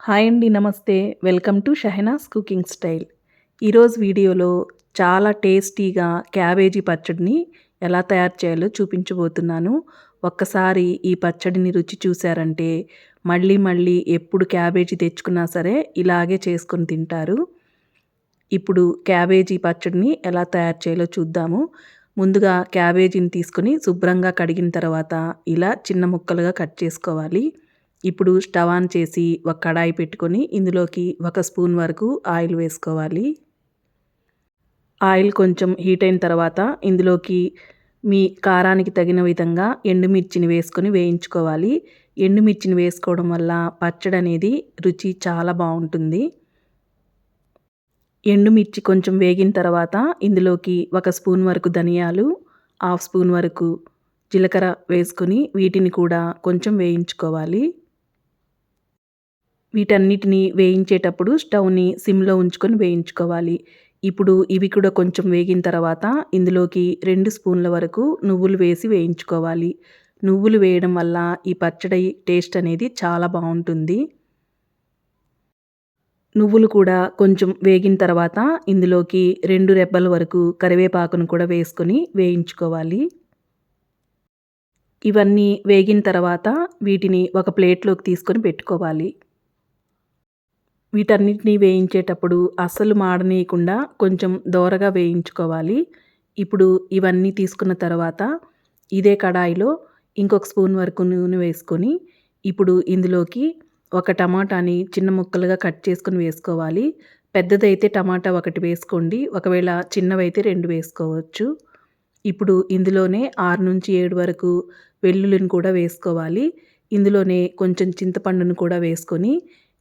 Hi అండి నమస్తే. Welcome to Shahnas cooking style. ఈరోజు వీడియోలో చాలా టేస్టీగా క్యాబేజీ పచ్చడిని ఎలా తయారు చేయాలో చూపించబోతున్నాను. ఒక్కసారి ఈ పచ్చడిని రుచి చూశారంటే మళ్ళీ మళ్ళీ ఎప్పుడు క్యాబేజీ తెచ్చుకున్నా సరే ఇలాగే చేసుకొని తింటారు. ఇప్పుడు క్యాబేజీ పచ్చడిని ఎలా తయారు చేయాలో చూద్దాము. ముందుగా క్యాబేజీని తీసుకొని శుభ్రంగా కడిగిన తర్వాత ఇలా చిన్న ముక్కలుగా కట్ చేసుకోవాలి. ఇప్పుడు స్టవ్ ఆన్ చేసి ఒక కడాయి పెట్టుకొని ఇందులోకి ఒక స్పూన్ వరకు ఆయిల్ వేసుకోవాలి. ఆయిల్ కొంచెం హీట్ అయిన తర్వాత ఇందులోకి మీ కారానికి తగిన విధంగా ఎండుమిర్చిని వేసుకొని వేయించుకోవాలి. ఎండుమిర్చిని వేసుకోవడం వల్ల పచ్చడి అనేది రుచి చాలా బాగుంటుంది. ఎండుమిర్చి కొంచెం వేగిన తర్వాత ఇందులోకి ఒక స్పూన్ వరకు ధనియాలు హాఫ్ స్పూన్ వరకు జీలకర్ర వేసుకొని వీటిని కూడా కొంచెం వేయించుకోవాలి. వీటన్నిటిని వేయించేటప్పుడు స్టవ్ని సిమ్లో ఉంచుకొని వేయించుకోవాలి. ఇప్పుడు ఇవి కూడా కొంచెం వేగిన తర్వాత ఇందులోకి రెండు స్పూన్ల వరకు నువ్వులు వేసి వేయించుకోవాలి. నువ్వులు వేయడం వల్ల ఈ పచ్చడి టేస్ట్ అనేది చాలా బాగుంటుంది. నువ్వులు కూడా కొంచెం వేగిన తర్వాత ఇందులోకి రెండు రెబ్బల వరకు కరివేపాకును కూడా వేసుకొని వేయించుకోవాలి. ఇవన్నీ వేగిన తర్వాత వీటిని ఒక ప్లేట్లోకి తీసుకొని పెట్టుకోవాలి. వీటన్నిటిని వేయించేటప్పుడు అస్సలు మాడనీయకుండా కొంచెం దోరగా వేయించుకోవాలి. ఇప్పుడు ఇవన్నీ తీసుకున్న తర్వాత ఇదే కడాయిలో ఇంకొక స్పూన్ వరకు నూనె వేసుకొని ఇప్పుడు ఇందులోకి ఒక టమాటాని చిన్న ముక్కలుగా కట్ చేసుకుని వేసుకోవాలి. పెద్దదైతే టమాటా ఒకటి వేసుకోండి. ఒకవేళ చిన్నవైతే రెండు వేసుకోవచ్చు. ఇప్పుడు ఇందులోనే ఆరు నుంచి ఏడు వరకు వెల్లుల్లిని కూడా వేసుకోవాలి. ఇందులోనే కొంచెం చింతపండును కూడా వేసుకొని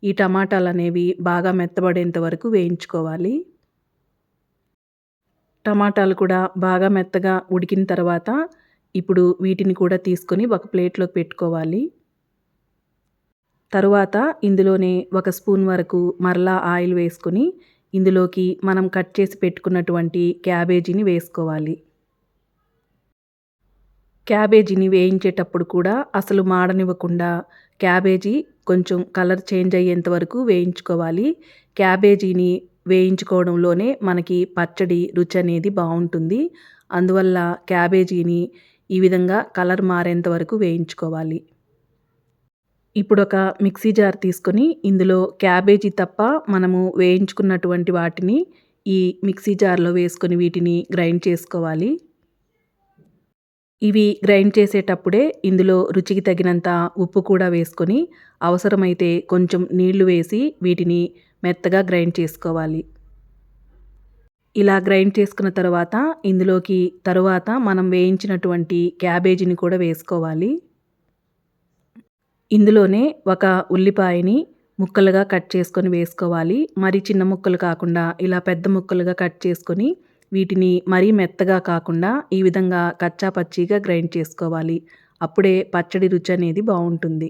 ఈ టమాటాలు అనేవి బాగా మెత్తబడేంత వరకు వేయించుకోవాలి. టమాటాలు కూడా బాగా మెత్తగా ఉడికిన తర్వాత ఇప్పుడు వీటిని కూడా తీసుకొని ఒక ప్లేట్లోకి పెట్టుకోవాలి. తరువాత ఇందులోనే ఒక స్పూన్ వరకు మరలా ఆయిల్ వేసుకొని ఇందులోకి మనం కట్ చేసి పెట్టుకున్నటువంటి క్యాబేజీని వేసుకోవాలి. క్యాబేజీని వేయించేటప్పుడు కూడా అసలు మాడనివ్వకుండా క్యాబేజీ కొంచెం కలర్ చేంజ్ అయ్యేంత వరకు వేయించుకోవాలి. క్యాబేజీని వేయించుకోవడంలోనే మనకి పచ్చడి రుచి అనేది బాగుంటుంది. అందువల్ల క్యాబేజీని ఈ విధంగా కలర్ మారేంత వరకు వేయించుకోవాలి. ఇప్పుడు ఒక మిక్సీ జార్ తీసుకొని ఇందులో క్యాబేజీ తప్ప మనము వేయించుకున్నటువంటి వాటిని ఈ మిక్సీ జార్లో వేసుకొని వీటిని గ్రైండ్ చేసుకోవాలి. ఇవి గ్రైండ్ చేసేటప్పుడే ఇందులో రుచికి తగినంత ఉప్పు కూడా వేసుకొని అవసరమైతే కొంచెం నీళ్ళు వేసి వీటిని మెత్తగా గ్రైండ్ చేసుకోవాలి. ఇలా గ్రైండ్ చేసుకున్న తర్వాత ఇందులోకి తరువాత మనం వేయించినటువంటి క్యాబేజీని కూడా వేసుకోవాలి. ఇందులోనే ఒక ఉల్లిపాయని ముక్కలుగా కట్ చేసుకొని వేసుకోవాలి. మరి చిన్న ముక్కలు కాకుండా ఇలా పెద్ద ముక్కలుగా కట్ చేసుకొని వీటిని మరీ మెత్తగా కాకుండా ఈ విధంగా కచ్చా పచ్చిగా గ్రైండ్ చేసుకోవాలి. అప్పుడే పచ్చడి రుచి అనేది బాగుంటుంది.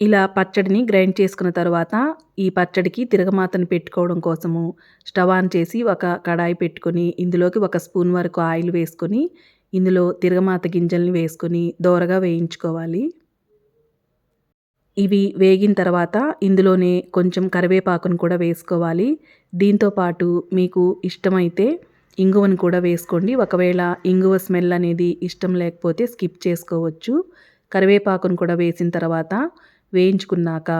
ఇలా పచ్చడిని గ్రైండ్ చేసుకున్న తర్వాత ఈ పచ్చడికి తిరగమాతను పెట్టుకోవడం కోసము స్టవ్ ఆన్ చేసి ఒక కడాయి పెట్టుకొని ఇందులోకి ఒక స్పూన్ వరకు ఆయిల్ వేసుకొని ఇందులో తిరగమాత గింజల్ని వేసుకొని దోరగా వేయించుకోవాలి. ఇవి వేగిన తర్వాత ఇందులోనే కొంచెం కరివేపాకును కూడా వేసుకోవాలి. దీంతో పాటు మీకు ఇష్టమైతే ఇంగువను కూడా వేసుకోండి. ఒకవేళ ఇంగువ స్మెల్ అనేది ఇష్టం లేకపోతే స్కిప్ చేసుకోవచ్చు. కరివేపాకును కూడా వేసిన తర్వాత వేయించుకున్నాక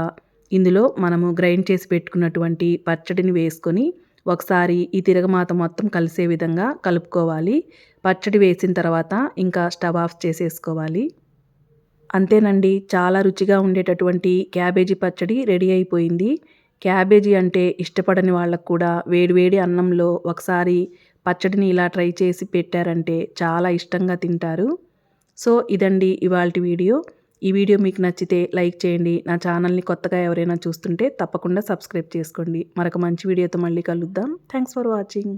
ఇందులో మనము గ్రైండ్ చేసి పెట్టుకున్నటువంటి పచ్చడిని వేసుకొని ఒకసారి ఈ తిరగమాత మొత్తం కలిసే విధంగా కలుపుకోవాలి. పచ్చడి వేసిన తర్వాత ఇంకా స్టవ్ ఆఫ్ చేసేసుకోవాలి. అంతేనండి చాలా రుచిగా ఉండేటటువంటి క్యాబేజీ పచ్చడి రెడీ అయిపోయింది. క్యాబేజీ అంటే ఇష్టపడని వాళ్ళకు కూడా వేడివేడి అన్నంలో ఒకసారి పచ్చడిని ఇలా ట్రై చేసి పెట్టారంటే చాలా ఇష్టంగా తింటారు. సో ఇదండి ఇవాళ వీడియో. ఈ వీడియో మీకు నచ్చితే లైక్ చేయండి. నా ఛానల్ని కొత్తగా ఎవరైనా చూస్తుంటే తప్పకుండా సబ్స్క్రైబ్ చేసుకోండి. మరొక మంచి వీడియోతో మళ్ళీ కలుద్దాం. Thanks for watching.